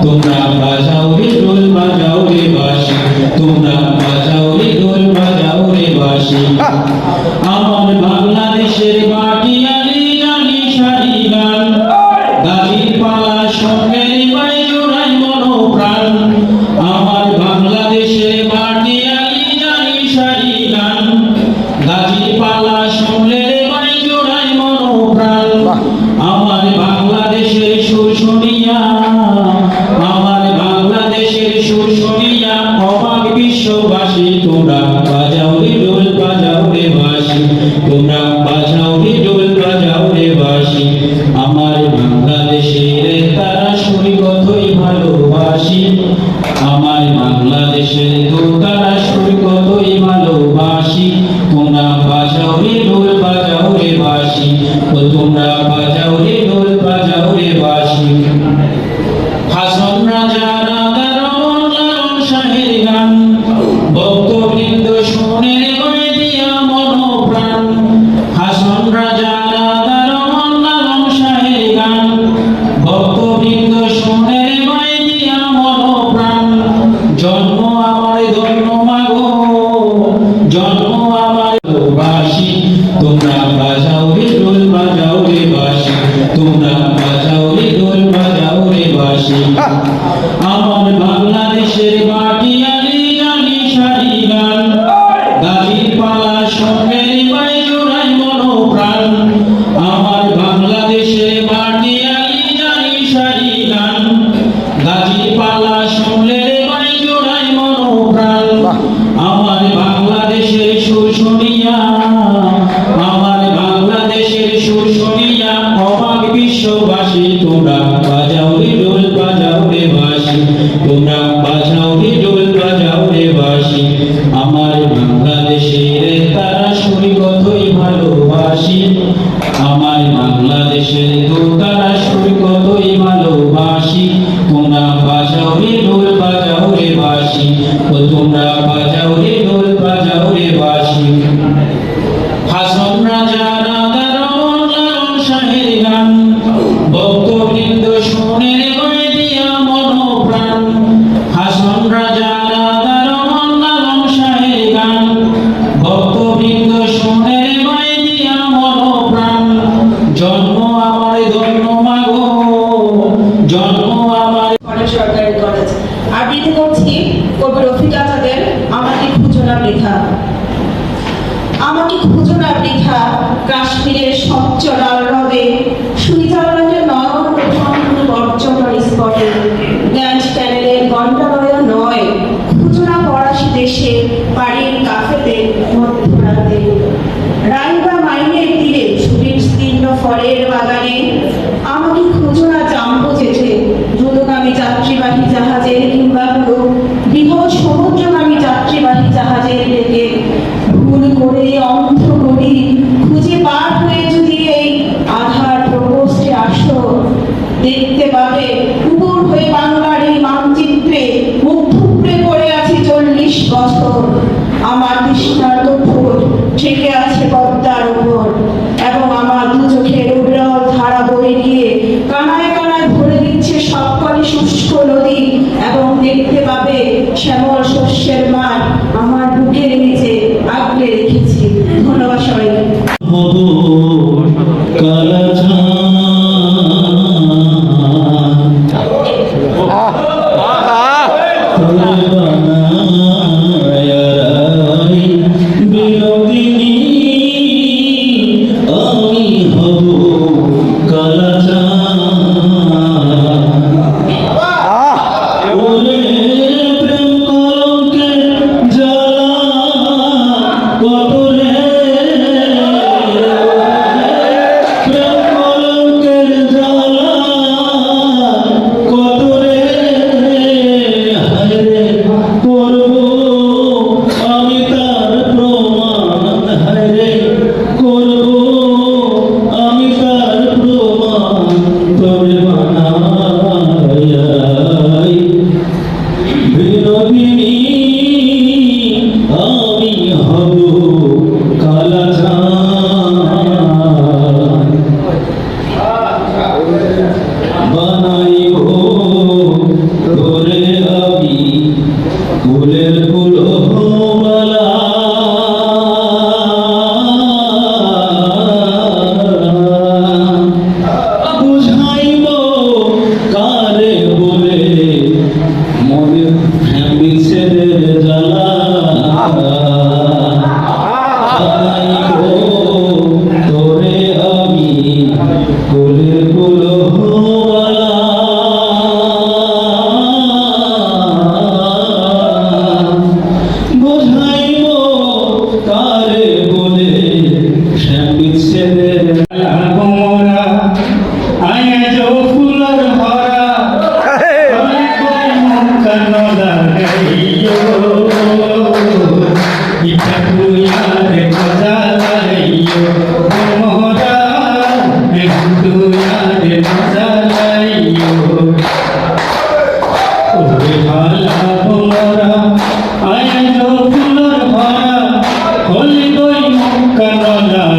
Dona Baja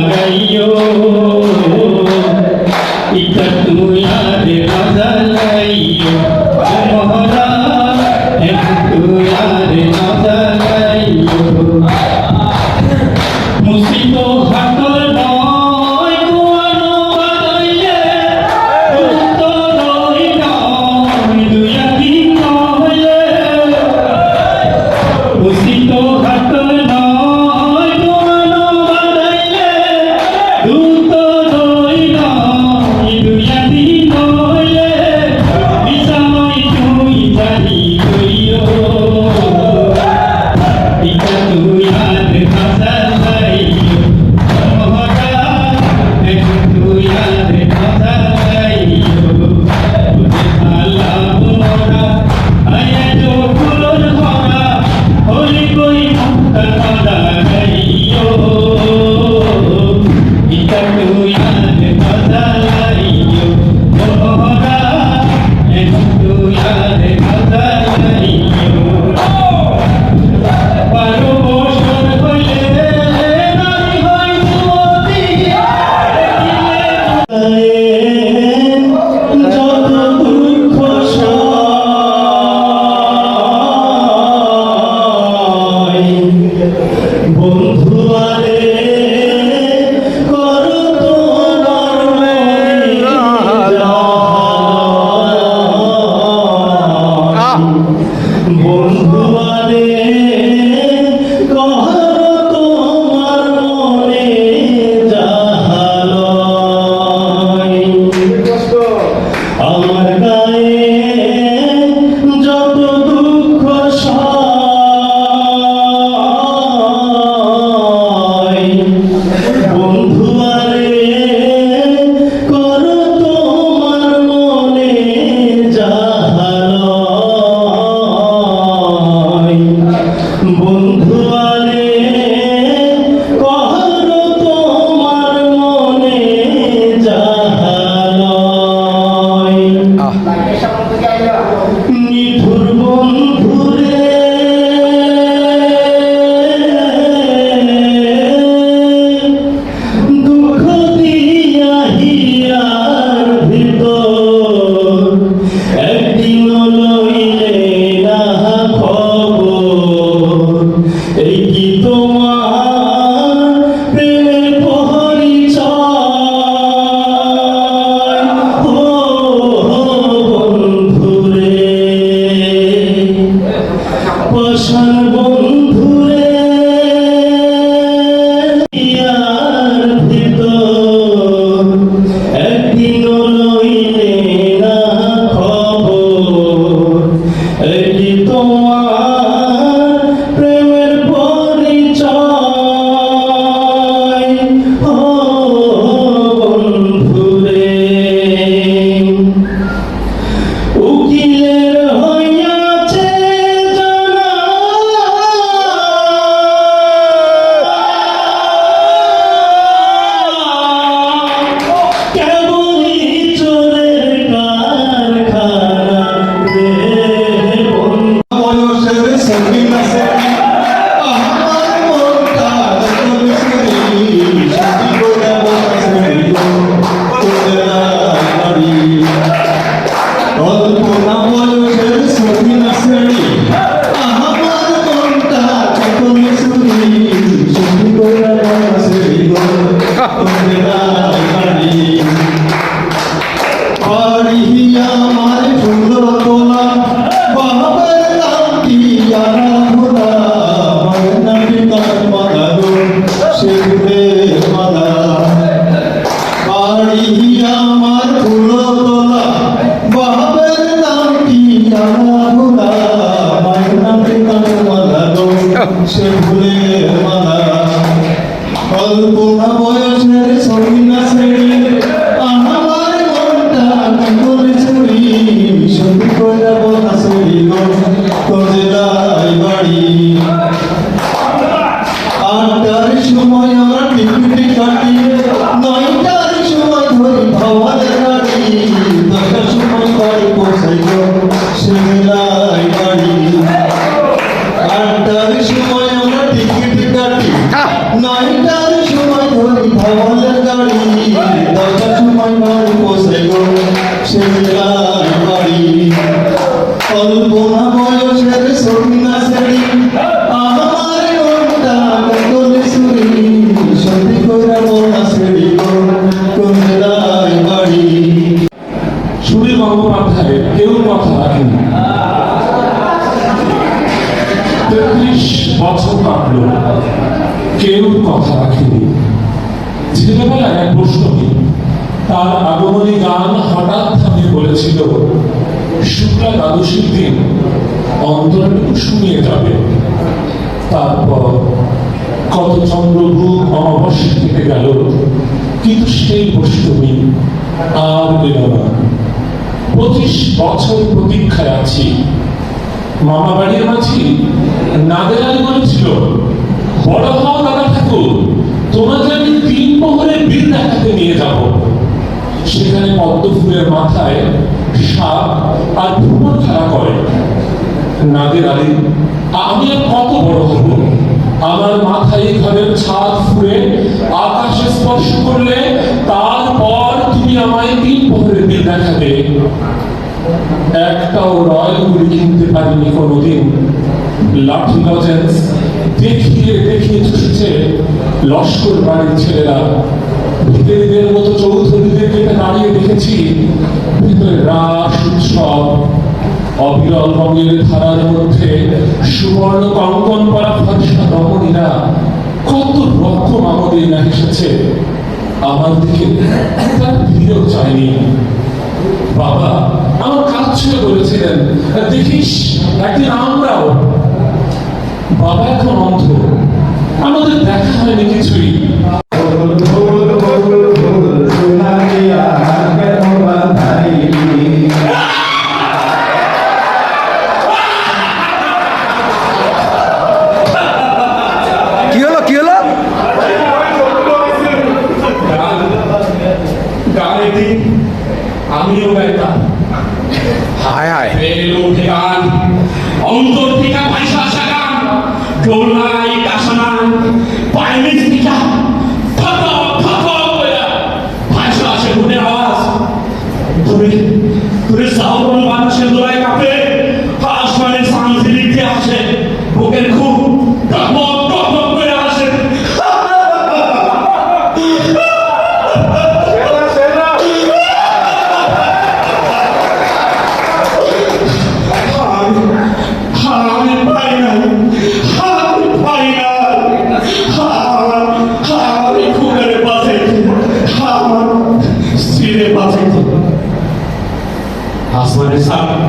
ないよ。痛く সেগুলে মালা তার আগমনী গান হঠাৎ থামিয়ে বলেছিল, শুক্লা দ্বাদশীর দিন অন্তরটুকু শুনিয়ে যাবে। তারপর কত চন্দ্রগ্রুপ অমাবস্যা কেটে গেল, কিন্তু সেই অষ্টমী আর এলো না। পঁচিশ বছর প্রতীক্ষায় আছি। মামা বাড়ির মাঝি নাদের আলী বলেছিল, বড় হও দাদা ঠাকুর, তোমাকে আমি তিন প্রহরে বীর দেখাতে নিয়ে যাব। সেখানে পদ্ম ফুলের মাথায় সাপ আর ভ্রমণ খেলা করে। নাদের আলী আমি আর কত বড় হব? আমার মাথায় এই ঘরের ছাদ ফুলে আকাশে স্পর্শ করলে তারপর তুমি আমায় তিন প্রহরের বীর দেখাবে। একটাও রয়্যাল গুলি কিনতে পারিনি কোনোদিন। লাঠি লজেন্স দেখিয়ে দেখিয়ে চুষছে লস্কর বাড়ির ছেলেরা। ভিতরীদের মতো চৌধুরীদের যেটা দাঁড়িয়ে দেখেছি। রাস, উৎসব, অবিরল রঙের ধারার মধ্যে সুবর্ণ কঙ্কন পরা ফর্সা রমণীরা কত রকম আমাদের না এসেছে। আমার দিকে তার ফিরেও চায়নি। বাবা, আমার কাজ ছিল বলেছিলেন, দেখিস, একদিন আমরাও। বাবা এখন অন্ধ। আমাদের দেখা হয়নি কিছুই। আমিও গাইতাম হায় হায়। এলো গান অন্তর থেকে পয়সা আসা গান। দোলাই কাশানান পাইমিস আসমানের সামনে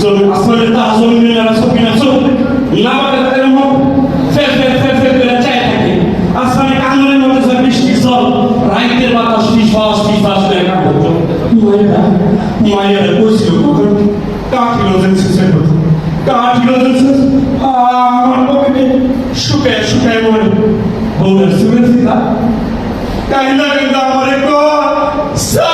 জমি আসমানের তা জমি নিয়ে না সব কিনা সব না মানে তাদের মুখ ফের ফের ফের ফের করে চায় থাকে। আসমানে কাঙ্গলের মধ্যে সব বৃষ্টি জল রাইতের বাতাস, নিঃশ্বাস নিঃশ্বাস করে কান করতো মায়েরা মায়েরা বসছিল কাঠিল জেন্সেসের কথা কাঠিল জেন্সেস আমার পক্ষে শুকে শুকে মরে বউয়ের শুনে দিতা তাই না, কিন্তু আমার একটু সাইরাতে